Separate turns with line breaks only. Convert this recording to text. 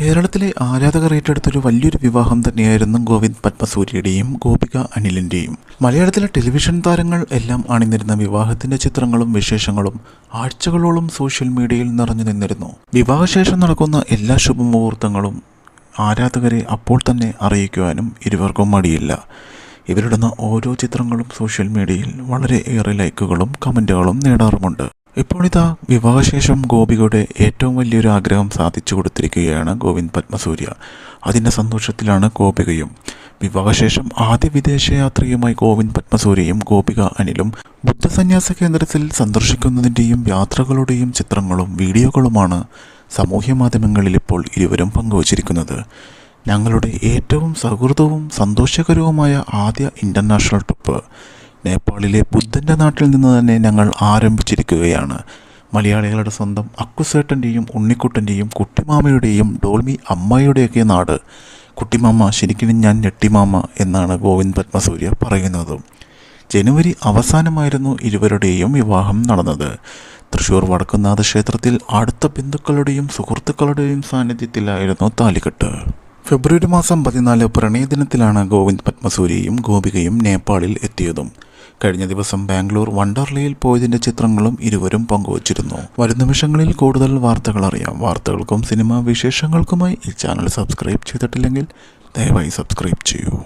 കേരളത്തിലെ ആരാധകർ ഏറ്റെടുത്തൊരു വലിയൊരു വിവാഹം തന്നെയായിരുന്നു ഗോവിന്ദ് പത്മസൂര്യയുടെയും ഗോപിക അനിലിന്റെയും മലയാളത്തിലെ ടെലിവിഷൻ താരങ്ങൾ എല്ലാം അണിനിരുന്ന വിവാഹത്തിന്റെ ചിത്രങ്ങളും വിശേഷങ്ങളും ആഴ്ചകളോളം സോഷ്യൽ മീഡിയയിൽ നിറഞ്ഞു നിന്നിരുന്നു. വിവാഹശേഷം നടക്കുന്ന എല്ലാ ശുഭമുഹൂർത്തങ്ങളും ആരാധകരെ അപ്പോൾ തന്നെ അറിയിക്കുവാനും ഇരുവർക്കും മടിയില്ല. ഇവരിടുന്ന ഓരോ ചിത്രങ്ങളും സോഷ്യൽ മീഡിയയിൽ വളരെ ഏറെ ലൈക്കുകളും കമന്റുകളും നേടാറുമുണ്ട്. ഇപ്പോഴിതാ വിവാഹശേഷം ഗോപികയുടെ ഏറ്റവും വലിയൊരു ആഗ്രഹം സാധിച്ചു കൊടുത്തിരിക്കുകയാണ് ഗോവിന്ദ് പത്മസൂര്യ. അതിന്റെ സന്തോഷത്തിലാണ് ഗോപികയും. വിവാഹശേഷം ആദ്യ വിദേശയാത്രയുമായി ഗോവിന്ദ് പത്മസൂര്യയും ഗോപിക അനിലും ബുദ്ധസന്യാസ കേന്ദ്രത്തിൽ സന്ദർശിക്കുന്നതിന്റെയും യാത്രകളുടെയും ചിത്രങ്ങളും വീഡിയോകളുമാണ് സാമൂഹ്യ മാധ്യമങ്ങളിൽ ഇപ്പോൾ ഇരുവരും പങ്കുവച്ചിരിക്കുന്നത്. ഞങ്ങളുടെ ഏറ്റവും സൗഹൃദവും സന്തോഷകരവുമായ ആദ്യ ഇന്റർനാഷണൽ ട്രിപ്പ് നേപ്പാളിലെ ബുദ്ധന്റെ നാട്ടിൽ നിന്ന് തന്നെ ഞങ്ങൾ ആരംഭിച്ചിരിക്കുകയാണ്. മലയാളികളുടെ സ്വന്തം അക്കുസേട്ടന്റെയും ഉണ്ണിക്കുട്ടന്റെയും കുട്ടിമാമയുടെയും ഡോൾമി അമ്മയുടെയൊക്കെ നാട്. കുട്ടിമാമ ശരിക്കും ഞാൻ ഞെട്ടിമാമ എന്നാണ് ഗോവിന്ദ് പത്മസൂര്യ പറയുന്നത്. ജനുവരി അവസാനമായിരുന്നു ഇരുവരുടെയും വിവാഹം നടന്നത്. തൃശ്ശൂർ വടക്കുന്നാഥ ക്ഷേത്രത്തിൽ അടുത്ത ബന്ധുക്കളുടെയും സുഹൃത്തുക്കളുടെയും സാന്നിധ്യത്തിലായിരുന്നു താലികെട്ട്. ഫെബ്രുവരി മാസം പതിനാല് പ്രണയദിനത്തിലാണ് ഗോവിന്ദ് പത്മസൂര്യയും ഗോപികയും നേപ്പാളിൽ എത്തിയതും. കഴിഞ്ഞ ദിവസം ബാംഗ്ലൂർ വണ്ടർലയിൽ പോയതിന്റെ ചിത്രങ്ങളും ഇരുവരും പങ്കുവച്ചിരുന്നു. വരും നിമിഷങ്ങളിൽ കൂടുതൽ വാർത്തകൾ അറിയാം. വാർത്തകൾക്കും സിനിമാ വിശേഷങ്ങൾക്കുമായി ഈ ചാനൽ സബ്സ്ക്രൈബ് ചെയ്തിട്ടില്ലെങ്കിൽ ദയവായി സബ്സ്ക്രൈബ് ചെയ്യൂ.